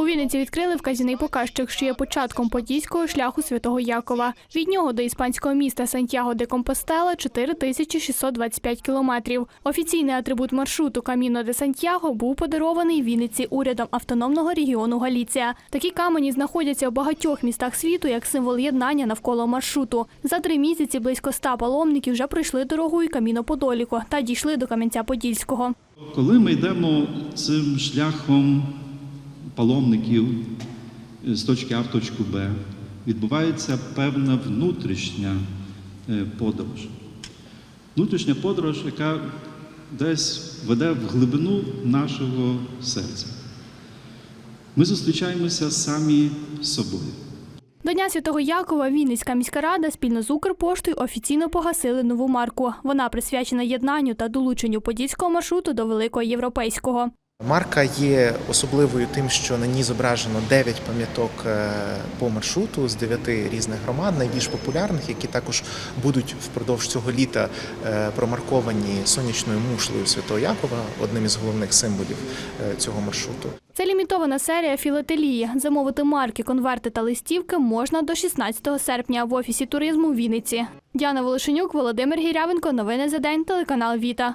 У Вінниці відкрили вказаний показчик, що є початком подільського шляху святого Якова. Від нього до іспанського міста Сантьяго де Компостела 4625 кілометрів. Офіційний атрибут маршруту Каміно де Сантьяго був подарований Вінниці урядом автономного регіону Галіція. Такі камені знаходяться у багатьох містах світу як символ єднання навколо маршруту. За три місяці близько ста паломників вже пройшли дорогою Каміно Подоліко та дійшли до Кам'янця-Подільського. Коли ми йдемо цим шляхом паломників е, з точки А в точку Б, відбувається певна внутрішня е, подорож. Внутрішня подорож, яка десь веде в глибину нашого серця. Ми зустрічаємося самі з собою. До Дня Святого Якова Вінницька міська рада спільно з Укрпоштою офіційно погасили нову марку. Вона присвячена єднанню та долученню подільського маршруту до великого європейського. Марка є особливою тим, що на ній зображено 9 пам'яток е, по маршруту з 9 різних громад, найбільш популярних, які також будуть впродовж цього літа е, промарковані сонячною мушлею Святого Якова, одним із головних символів е, цього маршруту. Це лімітована серія філателії. Замовити марки, конверти та листівки можна до 16 серпня в офісі туризму в Вінниці. Діана Волошенюк, Володимир Гірявенко. Новини за день. Телеканал Віта.